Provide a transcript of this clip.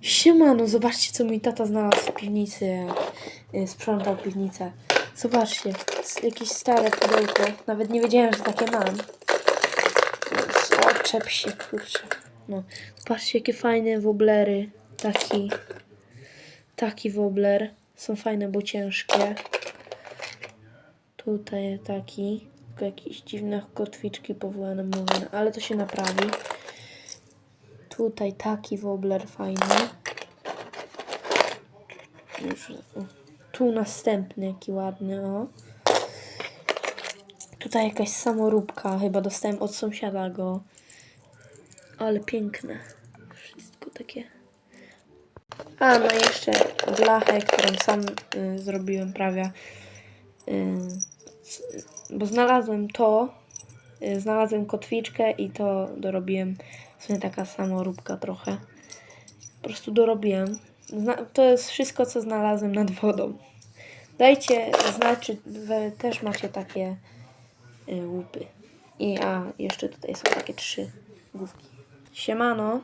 Siemano, zobaczcie co mój tata znalazł w piwnicy, jak y, sprzątał piwnicę. Zobaczcie, jakieś stare pudełko. Nawet nie wiedziałem, że takie mam. Oczep się, kurczę. No, zobaczcie jakie fajne woblery. Taki, taki wobler. Są fajne, bo ciężkie. Tutaj taki. Tylko jakieś dziwne kotwiczki powołane mówione, ale to się naprawi. Tutaj taki wobler fajny. Już. Tu następny, jaki ładny, o. Tutaj jakaś samoróbka, chyba dostałem od sąsiada go. Ale piękne. Wszystko takie. A, no jeszcze blachę, którą sam y, zrobiłem prawie. Y, bo znalazłem to, znalazłem kotwiczkę i to dorobiłem. W sumie taka samoróbka trochę. Po prostu dorobiłem. Zna to jest wszystko, co znalazłem nad wodą. Dajcie znać, czy wy też macie takie y, łupy. I a, jeszcze tutaj są takie trzy główki. Siemano.